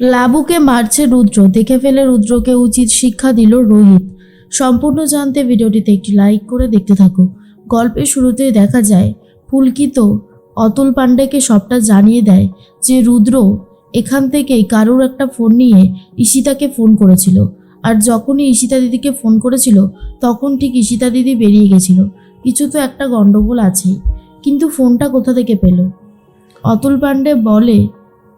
লাবুকে মারছে রুদ্র। দেখে ফেলে রুদ্রকে উচিত শিক্ষা দিল রোহিত। সম্পূর্ণ জানতে ভিডিওটিতে একটি লাইক করে দেখতে থাকো। গল্পের শুরুতেই দেখা যায়, পুলকিত অতুল পাণ্ডেকে সবটা জানিয়ে দেয় যে রুদ্র এখান থেকেই কারোর একটা ফোন নিয়ে ঈশিতাকে ফোন করেছিল। আর যখনই ঈশিতা দিদিকে ফোন করেছিল, তখন ঠিক ঈশিতা দিদি বেরিয়ে গেছিল। কিছু তো একটা গণ্ডগোল আছেই। কিন্তু ফোনটা কোথা থেকে পেল? অতুল পাণ্ডে বলে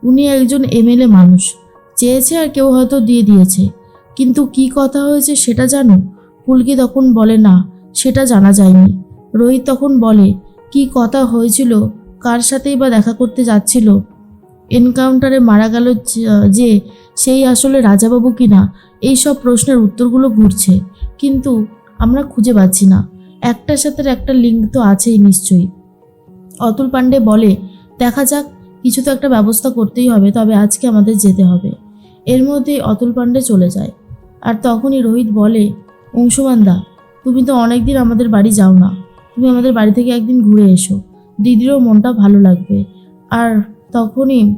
উনি একজন এমএলএ মানুষ। চেয়েছে আর কেউ হয়তো দিয়ে দিয়েছে। কিন্তু কি কথা হয়েছে সেটা জানো? পুলকি তখন বলে, না, সেটা জানা যায়নি। রোহিত তখন বলে, কি কথা হয়েছিল? কার সাথেই বা দেখা করতে যাচ্ছিল? এনকাউন্টারে মারা গেল যে- সেই আসলে রাজাবাবু কিনা এই সব প্রশ্নের উত্তরগুলো ঘুরছে। কিন্তু আমরা খুঁজে পাচ্ছি না। একটার সাথে একটা লিঙ্ক তো আছেই নিশ্চয়ই। অতুল পাণ্ডে বলে, দেখা যাক কিছু তো একটা ব্যবস্থা করতেই হবে, তবে আজকে আমাদের যেতে হবে। এর মধ্যেই অতুল পাণ্ডে চলে যায়। আর তখনই রোহিত বলে, অংশুমানদা, তুমি তো অনেক দিন আমাদের বাড়ি যাও না। তুমি আমাদের বাড়ি থেকে একদিন ঘুরে এসো। দিদিরও মনটা ভালো লাগবে। আর তখনই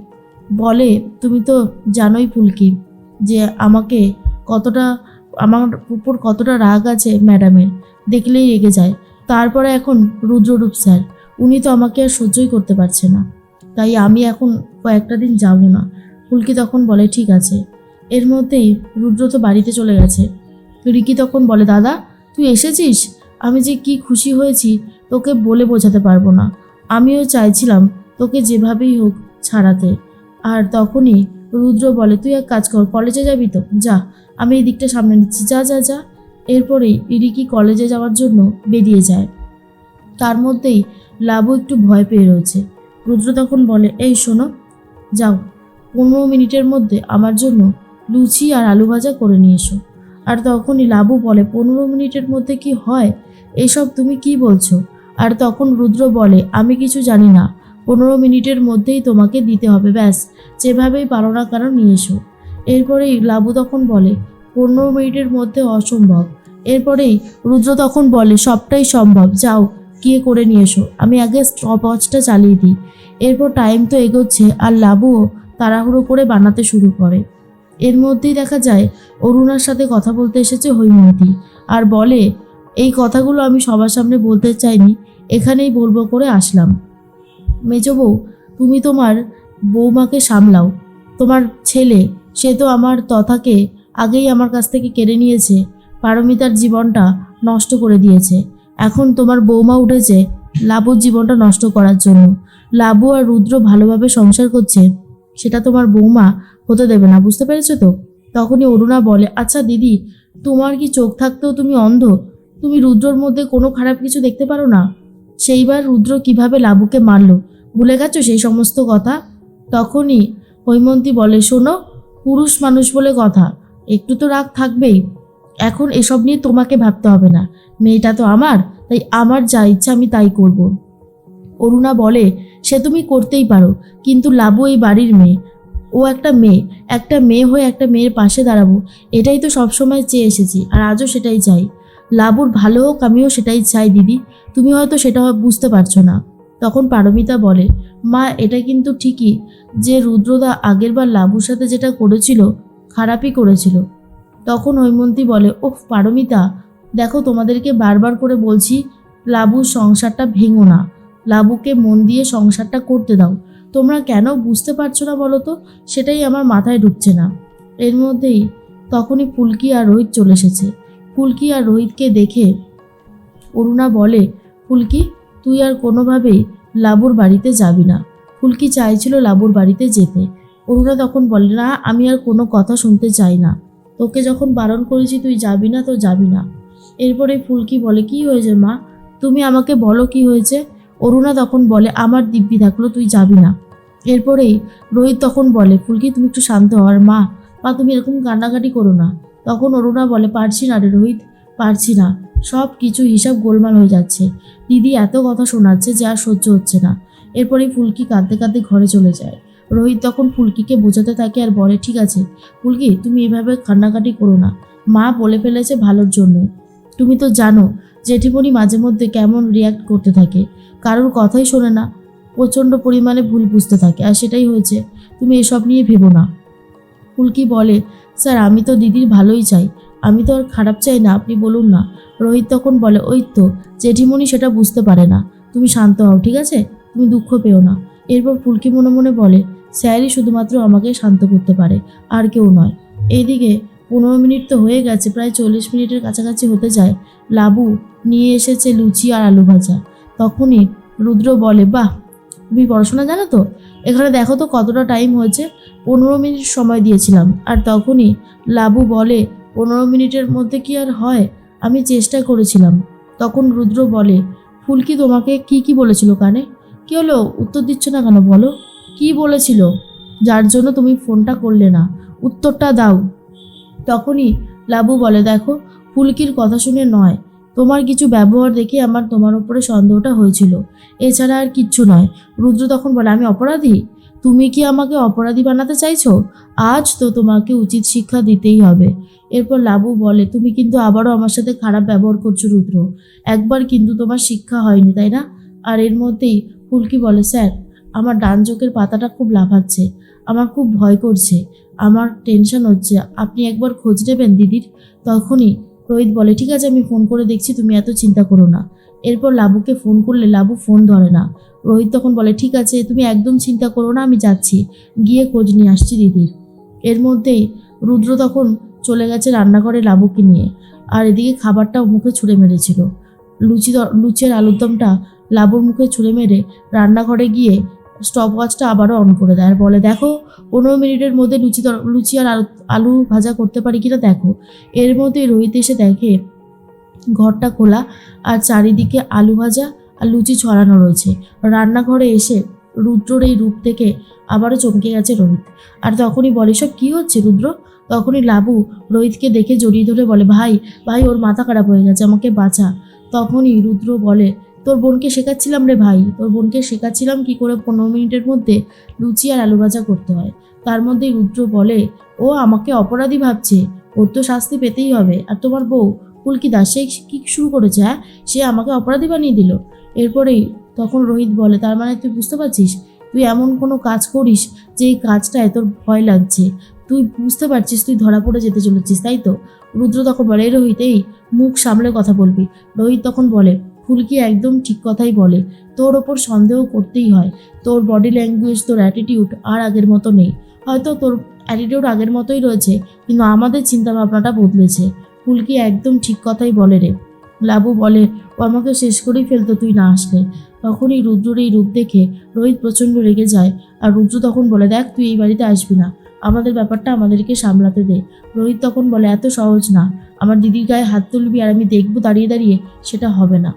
বলে, তুমি তো জানোই ফুলকি, যে আমাকে কতটা, আমার উপর কতটা রাগ আছে ম্যাডামের, দেখলেই রেগে যায়। তারপরে এখন রুদ্ররূপ স্যার, উনি তো আমাকে আর সহ্যই করতে পারছে না। তাই আমি এখন কয়েকটা দিন যাব না। ফুলকি তখন বলে, ঠিক আছে। এর মধ্যেই রুদ্র তো বাড়িতে চলে গেছে। রিকি তখন বলে, দাদা, তুই এসেছিস? আমি যে কি খুশি হয়েছি তোকে বলে বোঝাতে পারব না। আমিও চাইছিলাম তোকে যেভাবেই হোক ছাড়াতে। আর তখনই রুদ্র বলে, তুই এক কাজ কর, কলেজে যাবি তো? যা, আমি এই দিকটা সামনে নিচ্ছি। যা যা যা। এরপরেই রিকি কলেজে যাওয়ার জন্য বেরিয়ে যায়। তার মধ্যেই লাবু একটু ভয় পেয়ে রয়েছে। রুদ্র তখন বলে, এই শোনো, যাও। পনেরো মিনিটের মধ্যে আমার জন্য লুচি আর আলু ভাজা করে নিয়ে এসো। আর তখনই লাবু বলে, পনেরো মিনিটের মধ্যে কি হয়? এসব তুমি কি বলছো? আর তখন রুদ্র বলে, আমি কিছু জানি না। পনেরো মিনিটের মধ্যেই তোমাকে দিতে হবে, ব্যাস। যেভাবেই পারো না কেন নিয়ে এসো। এরপরেই লাবু তখন বলে, পনেরো মিনিটের মধ্যে অসম্ভব। এরপরেই রুদ্র তখন বলে, সবটাই সম্ভব। যাও গিয়ে করে নিয়ে এসো। আমি আগে স্টপ ওয়াচটা চালিয়ে দিই। এরপর টাইম তো এগোচ্ছে আর লাবুও তাড়াহুড়ো করে বানাতে শুরু করে। এর মধ্যেই দেখা যায়, অরুণার সাথে কথা বলতে এসেছে হৈমন্তী আর বলে, এই কথাগুলো আমি সবার সামনে বলতে চাইনি, এখানেই বলব করে আসলাম। মেজ বউ তুমি তোমার বৌমাকে সামলাও। তোমার ছেলে, সে তো আমার তথাকে আগেই আমার কাছ থেকে কেড়ে নিয়েছে। পারমিতার জীবনটা নষ্ট করে দিয়েছে। এখন তোমার বৌমা উঠেছে লাবুর জীবনটা নষ্ট করার জন্য। লাবু আর রুদ্র ভালোভাবে সংসার করছে, সেটা তোমার বৌমা হতে দেবে না, বুঝতে পেরেছ তো? তখনই অরুণা বলে আচ্ছা দিদি, তোমার কি চোখ থাকতেও তুমি অন্ধ? তুমি রুদ্রর মধ্যে কোনো খারাপ কিছু দেখতে পারো না? সেইবার রুদ্র কীভাবে লাবুকে মারলো, ভুলে গেছো সেই সমস্ত কথা? তখনই হৈমন্তী বলে, শোনো, পুরুষ মানুষ বলে কথা, একটু তো রাগ থাকবেই। এখন এসব নিয়ে তোমাকে ভাবতে হবে না। মেয়েটা তো আমার, তাই আমার যা ইচ্ছা আমি তাই করব। অরুণা বলে, সে তুমি করতেই পারো, কিন্তু লাবু এই বাড়ির মেয়ে। ও একটা মেয়ে একটা মেয়ে হয়ে একটা মেয়ের পাশে দাঁড়াবো, এটাই তো সবসময় চেয়ে এসেছি, আর আজও সেটাই চাই। লাবুর ভালো হোক, আমিও সেটাই চাই, দিদি। তুমি হয়তো সেটা বুঝতে পারছ না। তখন পারমিতা বলে, মা, এটা কিন্তু ঠিকই, যে রুদ্রদা আগেরবার লাবুর সাথে যেটা করেছিল, খারাপই করেছিল। তখন হৈমন্তী বলে ওহ পারমিতা, দেখো তোমাদেরকে বারবার করে বলছি লাবুর সংসারটা ভেঙো না। লাবুকে মন দিয়ে সংসারটা করতে দাও। তোমরা কেন বুঝতে পারছ না বলো তো? সেটাই আমার মাথায় ঢুকছে না। এর মধ্যেই তখনই ফুলকি আর রোহিত চলে এসেছে। ফুলকি আর রোহিতকে দেখে অরুণা বলে, ফুলকি, তুই আর কোনোভাবেই লাবুর বাড়িতে যাবি না। ফুলকি চাইছিল লাবুর বাড়িতে যেতে। অরুণা তখন বলে, না, আমি আর কোনো কথা শুনতে চাই না। তোকে যখন বারণ করেছি তুই যাবি না তো যাবি না। এরপরে ফুলকি বলে, কি হয়েছে মা? তুমি আমাকে বলো কি হয়েছে? অরুণা তখন বলে, আমার দিব্যি থাকল, তুই যাবি না। এরপরেই রোহিত তখন বলে, ফুলকি, তুমি একটু শান্ত হওয়ার মা মা, তুমি এরকম কান্নাকাটি করো না। তখন অরুণা বলে, পারছি না রে রোহিত, পারছি না। সব কিছু হিসাব গোলমাল হয়ে যাচ্ছে। দিদি এত কথা শোনাচ্ছে যে আর সহ্য হচ্ছে না। এরপরেই ফুলকি কাঁদতে কাঁদতে ঘরে চলে যায়। রোহিত তখন ফুলকিকে বোঝাতে থাকে, আর বলে, ঠিক আছে, ফুলকি, তুমি এভাবে কান্নাকাটি করো না। মা বলে ফেলেছে ভালোর জন্য তুমি তো জানো, জেঠিমণি মাঝে মধ্যে কেমন রিয়াক্ট করতে থাকে। কারোর কথাই শোনে না, প্রচণ্ড পরিমাণে ভুল বুঝতে থাকে, আর সেটাই হয়েছে, তুমি এসব নিয়ে ভেবো না। ফুলকি বলে, স্যার, আমি তো দিদির ভালোই চাই। আমি তো আর খারাপ চাই না, আপনি বলুন না। রোহিত তখন বলে, ওই তো, জেঠিমণি সেটা বুঝতে পারে না। তুমি শান্ত হও, ঠিক আছে? তুমি দুঃখ পেও না। এরপর ফুলকি মনে মনে বলে, স্যারই শুধুমাত্র আমাকে শান্ত করতে পারে, আর কেউ নয়। এইদিকে পনেরো মিনিট তো হয়ে গেছে, প্রায় চল্লিশ মিনিটের কাছাকাছি হতে যায়। লাবু নিয়ে এসেছে লুচি আর আলু ভাজা। তখনই রুদ্র বলে, বাহ, তুমি পড়াশোনা জানো তো? এখানে দেখো তো কতটা টাইম হয়েছে, পনেরো মিনিট সময় দিয়েছিলাম। আর তখনই লাবু বলে, পনেরো মিনিটের মধ্যে কি আর হয়? আমি চেষ্টা করেছিলাম। তখন রুদ্র বলে, ফুলকি তোমাকে কি কি বলেছিল কানে? কি হলো? উত্তর দিচ্ছ না কেন বলো? কি বলেছিল? যার জন্য তুমি ফোনটা করলে না। উত্তরটা দাও। তখনই লাবু বলে, দেখো, ফুলকির কথা শুনে নয়। তোমার কিছু ব্যবহার দেখে আমার তোমার উপরে সন্দেহটা হয়েছিল। এছাড়া আর কিচ্ছু নয়। রুদ্র তখন বলে, আমি অপরাধী? তুমি কি আমাকে অপরাধী বানাতে চাইছো? আজ তো তোমাকে উচিত শিক্ষা দিতেই হবে। এরপর লাবু বলে, তুমি কিন্তু আবারও আমার সাথে খারাপ ব্যবহার করছ রুদ্র। একবার কিন্তু তোমার শিক্ষা হয়নি, তাই না? আর এর মধ্যেই ফুলকি বলে, স্যার, আমার ডান চোখের পাতাটা খুব লাফাচ্ছে। আমার খুব ভয় করছে। আমার টেনশন হচ্ছে। আপনি একবার খোঁজ নেবেন, দিদির? তখনই। রোহিত বলে, ঠিক আছে, আমি ফোন করে দেখছি, তুমি এত চিন্তা করো না। এরপর লাবুকে ফোন করলে লাবু ফোন ধরে না। রোহিত তখন বলে, ঠিক আছে, তুমি একদম চিন্তা করো না, আমি যাচ্ছি। গিয়ে খোঁজ নিয়ে আসছি দিদির। এর মধ্যেই রুদ্র তখন চলে গেছে রান্নাঘরে লাবুকে নিয়ে। আর এদিকে খাবারটাও মুখে ছুঁড়ে মেরেছিল। লুচি দ- লুচি আর আলুর দমটা লাবুর মুখে ছুঁড়ে মেরে রান্নাঘরে গিয়ে স্টপ ওয়াচটা আবারও অন করে দেয়। আর বলে, দেখো, পনেরো মিনিটের মধ্যে লুচি লুচি আর আলু আলু ভাজা করতে পারি কিনা দেখো। এর মধ্যে রোহিত এসে দেখে, ঘরটা খোলা আর চারিদিকে আলু ভাজা আর লুচি ছড়ানো রয়েছে। রান্নাঘরে এসে রুদ্রর এই রূপ থেকে আবারও চমকে গেছে রোহিত। আর তখনই বলে, সব কী হচ্ছে রুদ্র? তখনই লাবু রোহিতকে দেখে জড়িয়ে ধরে বলে, ভাই ভাই, ওর মাথা খারাপ হয়ে গেছে, আমাকে বাঁচা। তখনই রুদ্র বলে, তোর বোনকে শেখাচ্ছিলাম রে ভাই, তোর বোনকে শেখাচ্ছিলাম কি করে পনেরো মিনিটের মধ্যে লুচি আর আলু ভাজা করতে হয়। তার মধ্যেই রুদ্র বলে, ও আমাকে অপরাধী ভাবছে, ওর তো শাস্তি পেতেই হবে। আর তোমার বউ ফুলকি দাস সে কি শুরু করেছে হ্যাঁ? সে আমাকে অপরাধী বানিয়ে দিল। এরপরেই তখন রোহিত বলে, তার মানে তুই বুঝতে পারছিস, তুই এমন কোনো কাজ করিস, যে এই কাজটায় তোর ভয় লাগছে। তুই বুঝতে পারছিস, তুই ধরা পড়ে যেতে চলেছিস, তাই তো? রুদ্র তখন বলে, "এই রোহিত এই মুখ সামলে কথা বলবি। রোহিত তখন বলে, ফুলকি একদম ঠিক কথাই বলে, তোর ওপর সন্দেহ করতেই হয়। তোর বডি ল্যাঙ্গুয়েজ তোর অ্যাটিটিউড আর আগের মতো নেই। হয়তো তোর অ্যাটিটিউড আগের মতোই রয়েছে, কিন্তু আমাদের চিন্তাভাবনাটা বদলেছে। ফুলকি একদম ঠিক কথাই বলে রে। লাবু বলে, ও আমাকে শেষ করেই ফেলতো, তুই না আসলে। তখনই রুদ্রর এই রূপ দেখে রোহিত প্রচণ্ড রেগে যায়, আর রুদ্র তখন বলে, দেখ, তুই এই বাড়িতে আসবি না। আমাদের ব্যাপারটা আমাদেরকে সামলাতে দে। রোহিত তখন বলে, এত সহজ না। আমার দিদির গায়ে হাত তুলবি আর আমি দেখব দাঁড়িয়ে দাঁড়িয়ে, সেটা হবে না।